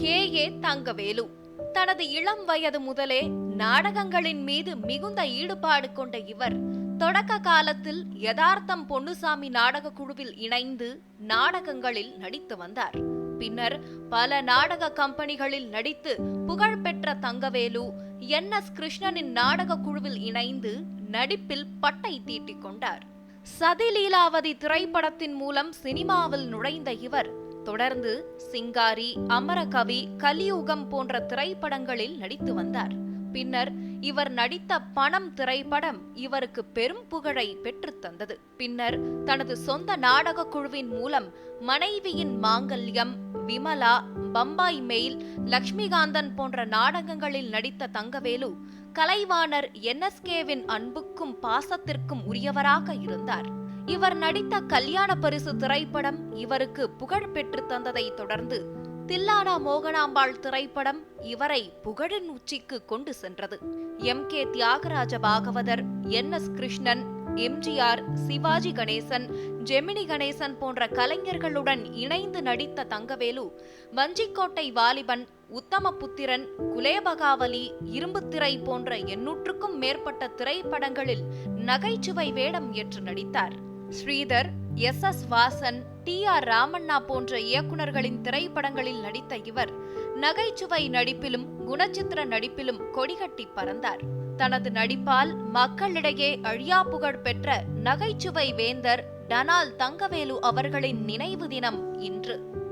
K A Thangavelu. தனது இளம் வயது முதலே நாடகங்களின் மீது மிகுந்த ஈடுபாடு கொண்ட இவர் தொடக்க காலத்தில் யதார்த்தம் பொன்னுசாமி நாடக குழுவில் இணைந்து நாடகங்களில் நடித்து வந்தார். பின்னர் பல நாடக கம்பெனிகளில் நடித்து புகழ்பெற்ற தங்கவேலு என். எஸ். கிருஷ்ணனின் நாடக குழுவில் இணைந்து நடிப்பில் பட்டை தீட்டிக் கொண்டார். சதிலீலாவதி திரைப்படத்தின் மூலம் சினிமாவில் நுழைந்த இவர் தொடர்ந்து சிங்காரி அமரகவி கலியுகம் போன்ற திரைப்படங்களில் நடித்து வந்தார். பின்னர் இவர் நடித்த பணம் திரைப்படம் இவருக்கு பெரும் புகழை பெற்றுத்தந்தது பின்னர் தனது சொந்த நாடக குழுவின் மூலம் மனைவியின் மாங்கல்யம் விமலா பம்பாய் மெயில் லக்ஷ்மிகாந்தன் போன்ற நாடகங்களில் நடித்த தங்கவேலு கலைவாணர் என்எஸ்கேவின் அன்புக்கும் பாசத்திற்கும் உரியவராக இருந்தார். இவர் நடித்த கல்யாண பரிசு திரைப்படம் இவருக்கு புகழ் பெற்று தந்ததை தொடர்ந்து தில்லானா மோகனாம்பாள் திரைப்படம் இவரை புகழின் உச்சிக்கு கொண்டு சென்றது. M. K. Thyagaraja Bhagavathar N. S. Krishnan MGR Sivaji Ganesan Gemini Ganesan போன்ற கலைஞர்களுடன் இணைந்து நடித்த தங்கவேலு வஞ்சிக்கோட்டை வாலிபன் உத்தமபுத்திரன் குலேபகாவலி இரும்புத்திரை போன்ற எண்ணூற்றுக்கும் மேற்பட்ட திரைப்படங்களில் நகைச்சுவை வேடம் ஏற்று நடித்தார். Sridhar S. S. Vasan T. R. Ramanna போன்ற இயக்குனர்களின் திரைப்படங்களில் நடித்த இவர் நகைச்சுவை நடிப்பிலும் குணச்சித்திர நடிப்பிலும் கொடிகட்டி பறந்தார். தனது நடிப்பால் மக்களிடையே அழியா புகழ் பெற்ற நகைச்சுவை வேந்தர் டனால் தங்கவேலு அவர்களின் நினைவு தினம் இன்று.